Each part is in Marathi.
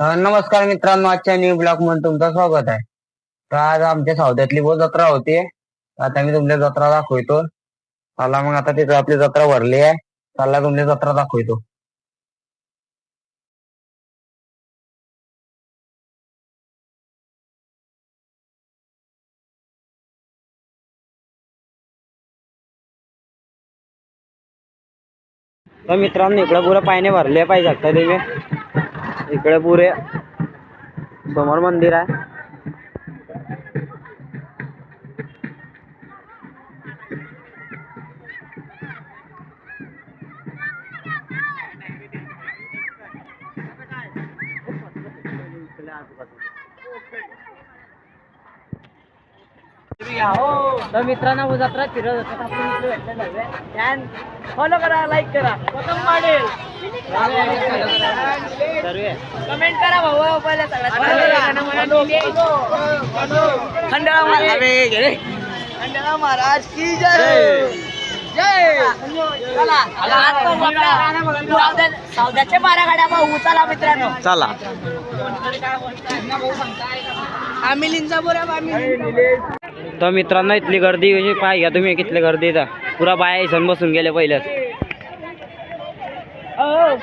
नमस्कार मित्रांनो आजच्या न्यू ब्लॉगमध्ये तुमचं स्वागत आहे. तर आज आमच्या सावद्यातली बहुत जत्रा होती. आता मी तुमच्या जत्रा दाखवतो. चला मग आता तिथं आपली जत्रा भरली आहे. चला तुमची जत्रा दाखवतो. तर मित्रांनो इकडं पुरं पायने भरले पाहिजे शकता तुम्ही इकडे पुरे. समोर मंदिर आहे. तर मित्रांनो जत्रा फिरत होतात आपण भेटले नव्हे फॉलो करा लाईक करा प्रथम वाढेल कमेंट करा भाऊ पहिल्या खंडाळा महाराज खंडाळा महाराज की जय सावध्याचे बारा गाड्या भाऊ चला मित्रांनो चला आमिलींचा बोरा तर मित्रांनो इथली गर्दी कशी पाय घ्या तुम्ही कितली गर्दी तर पुरा बाया इथून बसून गेले पहिलेच हो.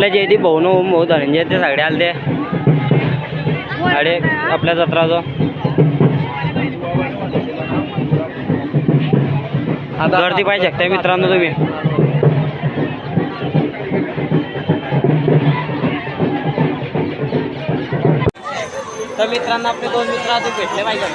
आपल्या जयदीप भाऊ नो भाऊ धनंजय ते सगळे आले ते अरे आपल्या जत्राचो गर्दी पाहिजे शकता मित्रांनो तुम्ही. तर मित्रांनो आपले दोन मित्र अजून भेटले पाहिजे.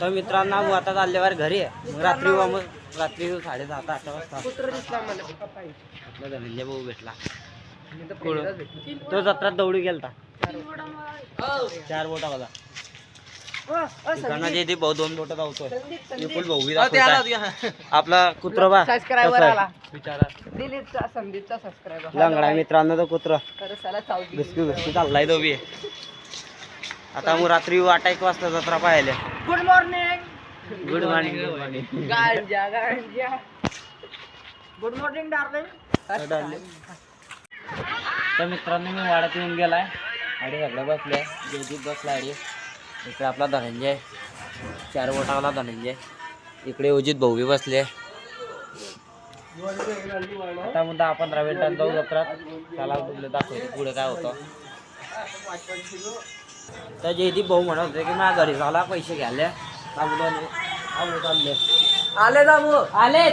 तर मित्रांनो मग आता चालल्यावर घरी आहे. मग रात्री वा मग रात्री साडे दहा अकरा वाजता. आपला धनंजय भाऊ भेटला. तो जत्रात दौडी गेलता. चार बोटा. बघा भाऊ दोन बोटा धावतोय. विपुल भाऊ बी दाखवताय. आपला कुत्र बा. सबस्क्रायबर कसा आहे? आला. विचारा दिलीपचा संदीपचा सबस्क्रायबर लंगडा आहे. मित्रांनो तो कुत्र. खरं साला चावली बिस्की बिस्की चाललाय तो बी. आता मग रात्री वाटा एक वाजता जत्रा पाहायला. Good morning good morning good morning गांजा गांजा. गुड मॉर्निंग डार्लिंग तर मित्रांनो मी वाड्यात येऊन गेलाय. आणि सगळं बसले जयदीप बसला आणि इकडे आपला धनंजय चार बोटावाला धनंजय इकडे अजित भाऊ बी बसले आता मग दहा पंधरा मिनिटात जाऊ जत्रात. त्याला दाखवतो पुढे काय होतं. तर जयदीप भाऊ म्हणत होते की माझ्या घरी झाला पैसे घ्यायला. आम्ही चालले आले दामू आले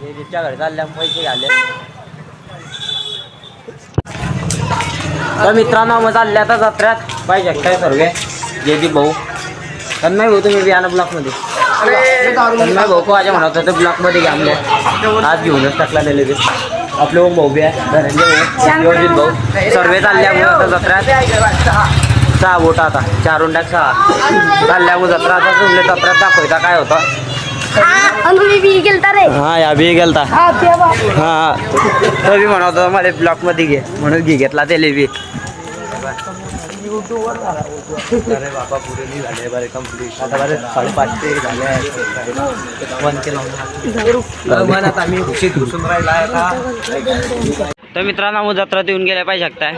जयदीपच्या घरी चालल्या पैसे घ्यायले. तर मित्रांनो मग चालले आता जत्र्यात पाहिजे काय सर्व. जयदीप भाऊ. तन्मय भाऊ तुम्ही बियाणं ब्लॉकमध्ये. तन्मय भाऊ माझ्या म्हणत होते ब्लॉकमध्ये घ्या आज घेऊनच टाकला दिले ते आपले ओम भाऊ आहे धनंजय भाऊ योजित भाऊ. सर्वे चालल्यामुळे आता जत्र्यात सहा बोट आता. चार उंड्यात सहा. चालल्यामुळे जत्रा आता तुमले जत्र्यात दाखवायचा काय होतं? हा या बी गेलता. हा हा. तो बी म्हणत मला ब्लॉकमध्ये घे. म्हणून घे घेतला त्याला बी. अरे बाबा पुरे नाही झाले बरे कंप्लीट आता बरे साडेपाचशे झाले वन केलं आता आम्ही घुसून राहिला आता. तर मित्रांनो मग जत्रात येऊन गेल्या पाहिजे शकताय.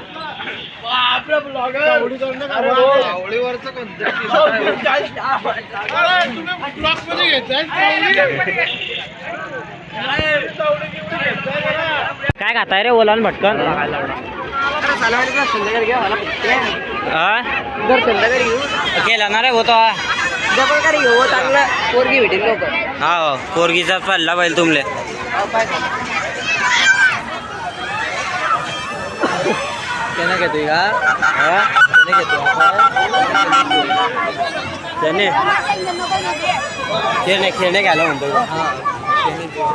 काय खाताय रे ओलान भटकन? हा केला ना रे होतो डबल करी घेऊ चांगलं पोरगी भेटेल लोक हा हो, पोरगीचा पडला पाहिजे तुमले. त्यानं घेतोय का? हा? त्यानं घेतो त्याने? खेळणे खेळणे घ्यायला म्हणतो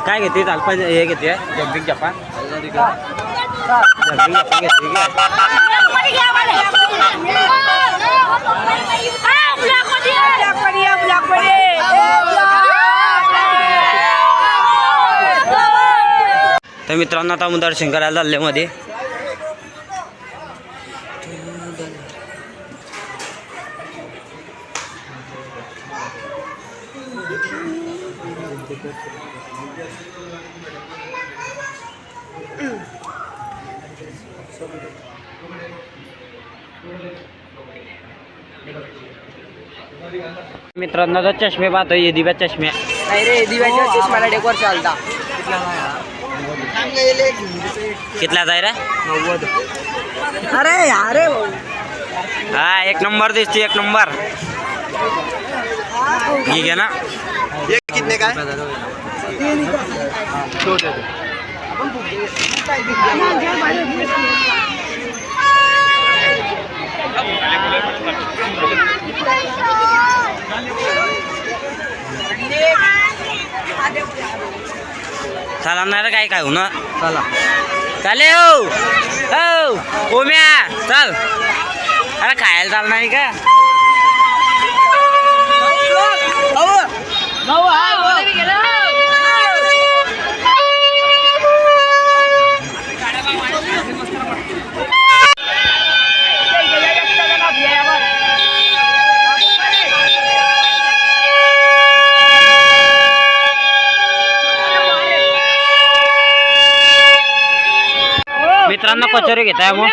काय घेते चाल पण हे घेते जम्पिंग जपान जम्पिंग जपान घेते की तर मित्रांनो आता दर्शन करायला चालले मध्ये. मित्रांनो आता चष्मे पाहतो ये दिव्या चष्मे. नाही रे दिव्याच्या चष्म्याला डेकोर चालता. कितला जाय रे? अरे अरे हा एक नंबर दिसते एक नंबर. ठीक आहे ना. कितने का चला ना रे काय काय हो ना चला. चाले हो. हो ओम्या चल. अरे खायला चालणार नाही का? मित्रांनो कचोरी घेताय मग?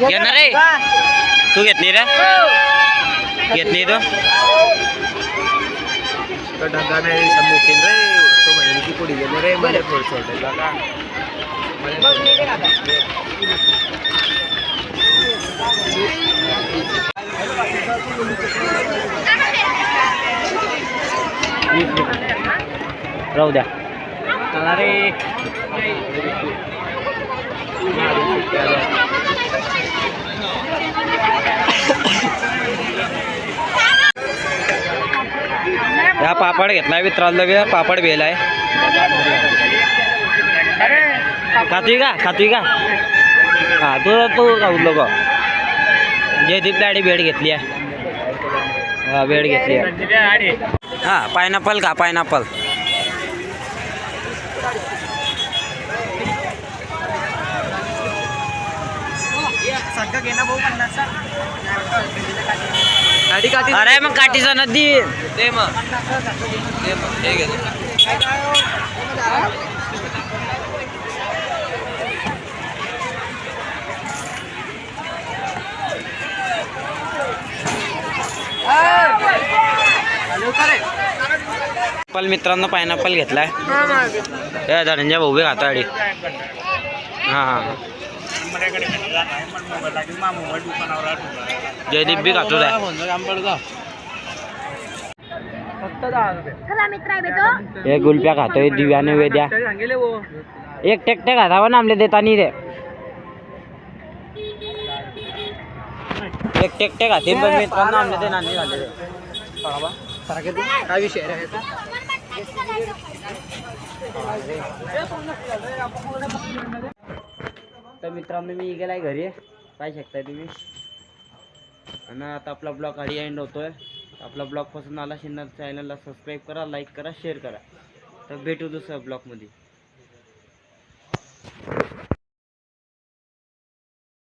घेणार रे तू घेत नाही रे. घेत नाही तू. तो ढगा नाही समोकीन रे. तो महिन्याची पुढे गेलो रे मला थोडं सोडायला का राहू द्या. ह्या पापड घेतलाय मित्रांनो बी पापड बेलाय खातोय का खातोय का हा तू तू खाऊ नको जयदीप दाडी भेट घेतली आहे. हा भेट घेतली आहे. हा पायनॅपल का पायनॅपल अरे मग काठीचा नदी. दे मग. पायनॅपल मित्रांनो पायनॅपल घेतलाय. हे धनंजय भाऊ बी खाता अडी हा हा. जयदीप बी खातो एक गुलप्या खातोय दिव्याने वेद्या एक टेकटे खातावा ना आमले देतानी रे एक टेकटे खाते पण मित्रांनो आमले ते झाले काय विषय तर मित्रांनो मी गेलाय घरी. काय शकताय तुम्ही. आणि आता आपला ब्लॉग आधी एंड होतोय. आपला ब्लॉग पसंत आला असेल चॅनलला सबस्क्राईब करा लाईक करा शेअर करा. तर भेटू दुसऱ्या ब्लॉगमध्ये.